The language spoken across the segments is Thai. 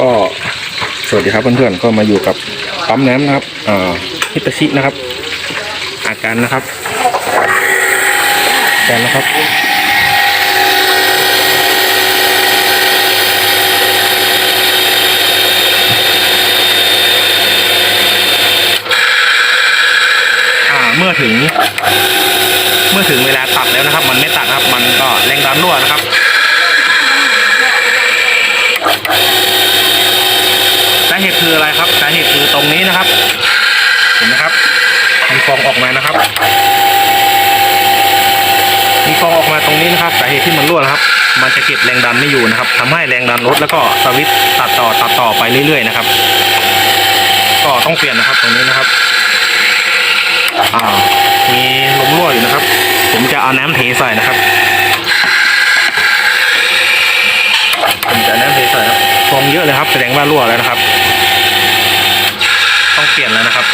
ก็สวัสดีครับเพื่อนๆก็มาอยู่กับปั๊มน้ำนะครับอ่าฮิตาชินะครับ อาการนะครับอาการนะครับอ่าเมื่อถึง เมื่อถึงเวลาตัดแล้วนะครับ มันไม่ตัดครับ มันก็แรงดันรั่วนะครับาเหตุคืออะไรครับ สาเหตุคือตรงนี้นะครับ เห็นไหมครับ มีฟองออกมานะครับ มีฟองออกมาตรงนี้นะครับ สาเหตุที่มันรั่วนะครับ มันจะเก็บแรงดันไม่อยู่นะครับทำให้แรงดันลดแล้วก็สวิตตัดต่อตัดต่อไปเรื่อยๆนะครับ ก็ต้องเปลี่ยนนะครับตรงนี้นะครับอ่ามีลมรั่วอยู่นะครับ ผมจะเอาน้ำเทใส่นะครับผมจะน้ำเทใส่ครับฟองเยอะเลยครับ แสดงว่ารั่วแล้วนะครับ เปลี่ยนแล้วนะครับ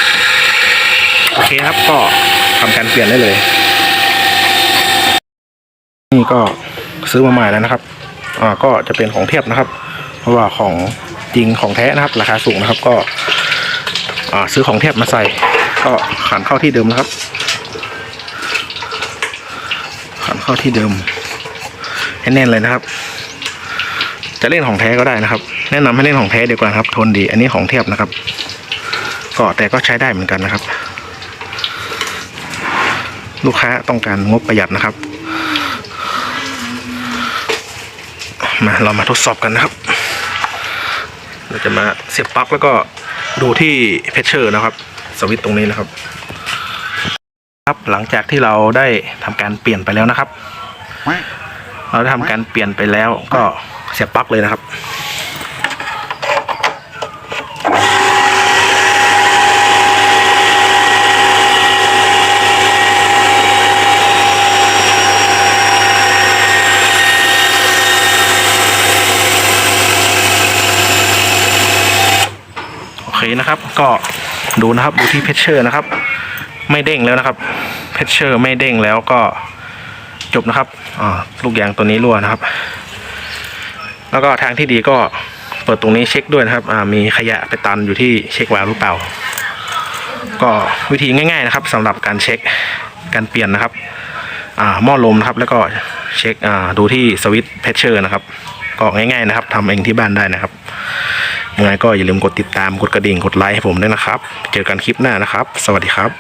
โอเคครับก็ทำการเปลี่ยนได้เลย นี่ก็ซื้อมาใหม่แล้วนะครับ อ่าก็จะเป็นของเทียบนะครับ เพราะว่าของจริงของแท้นะครับ ราคาสูงนะครับก็ อ่าซื้อของเทียบมาใส่ ก็ขันเข้าที่เดิมนะครับ ขันเข้าที่เดิมให้แน่นเลยนะครับ จะเล่นของแท้ก็ได้นะครับ แนะนำให้เล่นของแท้ดีกว่าครับ ทนดี อันนี้ของเทียบนะครับ ก็แต่ก็ใช้ได้เหมือนกันนะครับ ลูกค้าต้องการงบประหยัดนะครับ มาเรามาทดสอบกันนะครับ เราจะมาเสียบปลั๊กแล้วก็ดูที่เพชเชอร์นะครับ สวิตตรงนี้นะครับ ครับหลังจากที่เราได้ทำการเปลี่ยนไปแล้วนะครับ เราได้ทำการเปลี่ยนไปแล้วก็เสียบปลั๊กเลยนะครับ เคนะครับ ก็ดูนะครับดูที่เพชเชอร์นะครับ ไม่เด้งแล้วนะครับเพชเชอร์ไม่เด้งแล้วก็จบนะครับอ่าลูกยางตัวนี้รั่วนะครับ แล้วก็ทางที่ดีก็เปิดตรงนี้เช็คด้วยนะครับอ่ามีขยะไปตันอยู่ที่เช็ควาล์วหรือเปล่า ก็วิธีง่ายๆนะครับสำหรับการเช็คการเปลี่ยนนะครับอ่าหม้อลมนะครับ แล้วก็เช็คอ่าดูที่สวิตช์เพชเชอร์นะครับก็ง่ายๆนะครับทำเองที่บ้านได้นะครับ ยังไงก็อย่าลืมกดติดตามกดกระดิ่งกดไลค์ให้ผมด้วยนะครับ เจอกันคลิปหน้านะครับ สวัสดีครับ